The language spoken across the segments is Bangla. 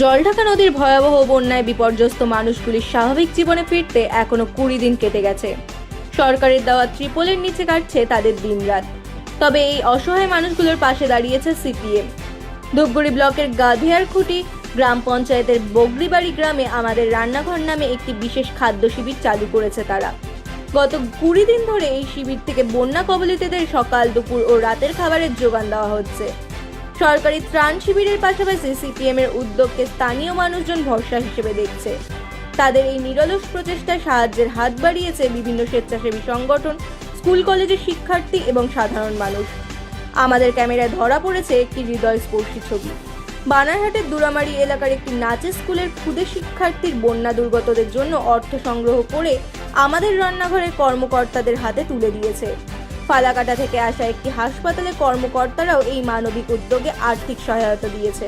জলঢাকা নদীর ভয়াবহ বন্যায় বিপর্যস্ত মানুষগুলির স্বাভাবিক জীবনে ফিরতে এখনও কুড়ি দিন কেটে গেছে। সরকারের দেওয়া ত্রিপলের নিচে কাটছে তাদের দিনরাত। তবে এই অসহায় মানুষগুলোর পাশে দাঁড়িয়েছে সিপিএম। ধূপগুড়ি ব্লকের গাধিয়ার খুঁটি গ্রাম পঞ্চায়েতের বগরিবাড়ি গ্রামে আমাদের রান্নাঘর নামে একটি বিশেষ খাদ্য শিবির চালু করেছে তারা। গত কুড়ি দিন ধরে এই শিবির থেকে বন্যা কবলিতদের সকাল দুপুর ও রাতের খাবারের যোগান দেওয়া হচ্ছে। সরকারি ত্রাণ শিবিরের পাশাপাশি সিপিএম এর উদ্যোগকে স্থানীয় মানুষজন ভরসা হিসেবে দেখছে। তাদের এই নিরলস প্রচেষ্টায় সাহায্যের হাত বাড়িয়েছে বিভিন্ন স্বেচ্ছাসেবী সংগঠন, স্কুল কলেজের শিক্ষার্থী এবং সাধারণ মানুষ। আমাদের ক্যামেরায় ধরা পড়েছে একটি হৃদয়স্পর্শী ছবি। বানারহাটের দুরামারি এলাকার একটি নাচের স্কুলের ক্ষুদে শিক্ষার্থীর বন্যা দুর্গতদের জন্য অর্থ সংগ্রহ করে আমাদের রান্নাঘরের কর্মকর্তাদের হাতে তুলে দিয়েছে। ফালাকাটা থেকে আসা একটি হাসপাতালের কর্মকর্তারাও এই মানবিক উদ্যোগে আর্থিক সহায়তা দিয়েছে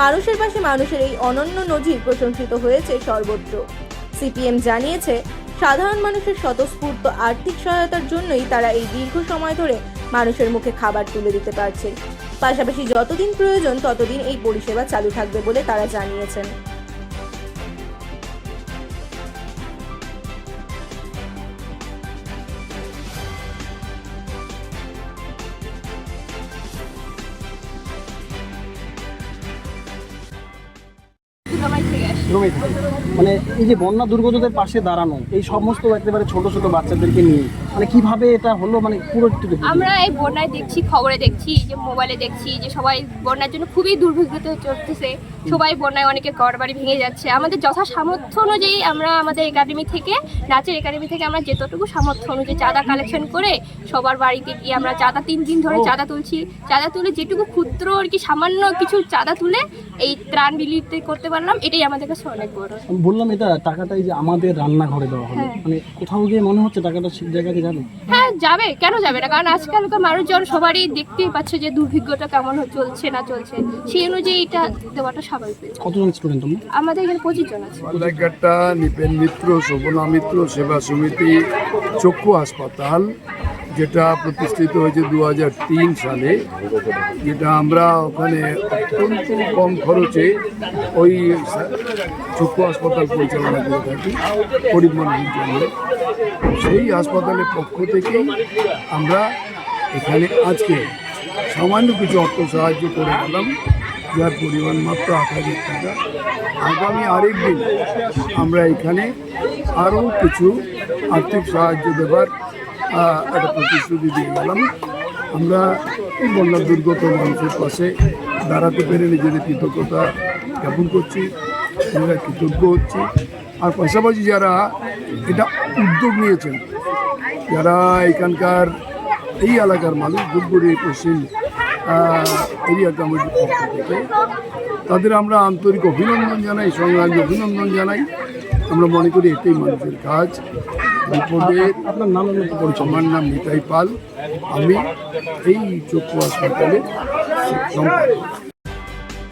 মানুষের পাশে মানুষের এই অনন্য নজির প্রশংসিত হয়েছে সর্বত্র। সিপিএম জানিয়েছে, সাধারণ মানুষের স্বতঃস্ফূর্ত আর্থিক সহায়তার জন্যই তারা এই দীর্ঘ সময় ধরে মানুষের মুখে খাবার তুলে দিতে পারছেন। পাশাপাশি যতদিন প্রয়োজন ততদিন এই পরিষেবা চালু থাকবে বলে তারা জানিয়েছেন। মানে এই যে বন্যা দুর্গতদের পাশে দাঁড়ানো এই সমস্ত একেবারে ছোট ছোট বাচ্চাদেরকে নিয়ে মানে কীভাবে এটা হলো? মানে পুরো আমরা এই বন্যায় দেখছি খবরে দেখছি যে মোবাইলে দেখছি যে সবাই বন্যার জন্য খুবই দুর্ভিক্ষত চলতেছে। সবাই বন্যায় অনেকে ঘর বাড়ি ভেঙে যাচ্ছে। আমাদের যথা সামর্থ্য অনুযায়ী আমরা আমাদের একাডেমি থেকে নাচের একাডেমি থেকে আমরা যেতটুকু সামর্থ্য অনুযায়ী চাঁদা কালেকশন করে সবার বাড়িতে গিয়ে আমরা চাঁদা তিন দিন ধরে চাঁদা তুলছি। চাঁদা তুলে যেটুকু ক্ষুদ্র আর কি সামান্য কিছু চাঁদা তুলে এই ত্রাণ বিলিতে করতে পারলাম এটাই আমাদের কাছে অনেক বড়। বললাম এটা টাকাটাই যে আমাদের রান্নাঘরে দেওয়া হলো। হ্যাঁ। মানে কোথাও গিয়ে মনে হচ্ছে টাকাটা ঠিক যাবে? হ্যাঁ যাবে। কেন যাবে না? কারণ আজকালকার মানুষজন সবারই দেখতেই পাচ্ছে যে দুর্ভিক্ষটা কেমন চলছে না চলছে। সেই অনুযায়ী এটা দেওয়াটা স্বাভাবিক। কতজন স্টুডেন্ট তোমরা? আমাদের এখানে পঁচিশ জন আছে। বালাঘাটটা নিপেন মিত্র শোভনা মিত্র সেবা সমিতি চক্ষু হাসপাতাল যেটা প্রতিষ্ঠিত হয়েছে দু হাজার তিন সালে, যেটা আমরা ওখানে অত্যন্ত কম খরচে ওই চক্ষু হাসপাতাল পরিচালনা করে থাকি, গরিব মানুষের জন্য। সেই হাসপাতালের পক্ষ থেকেই আমরা এখানে আজকে সামান্য কিছু অর্থ সাহায্য করে গেলাম, যার পরিমাণ মাত্র আট হাজার টাকা। আগামী আরেক দিন আমরা এখানে আরও কিছু আর্থিক সাহায্য দেবার একটা প্রতিশ্রুতি দিয়ে গেলাম। আমরা বন্যা দুর্গত মানুষের পাশে দাঁড়াতে পেরে নিজেদের কৃতজ্ঞতা জ্ঞাপন করছি আমরা কৃতজ্ঞ হচ্ছি। আর পাশাপাশি যারা এটা উদ্যোগ নিয়েছেন, যারা এখানকার এই এলাকার মানুষ, ধূপগুড়ি পশ্চিম এরিয়া কমিটির পক্ষ থেকে, তাদের আমরা আন্তরিক অভিনন্দন জানাই, সংগ্রামী অভিনন্দন জানাই। আমরা মনে করি এটাই মানুষের কাজ। আপনার নাম আমার নাম নিতাই পাল। আমি এই চক্ষু হাসপাতালে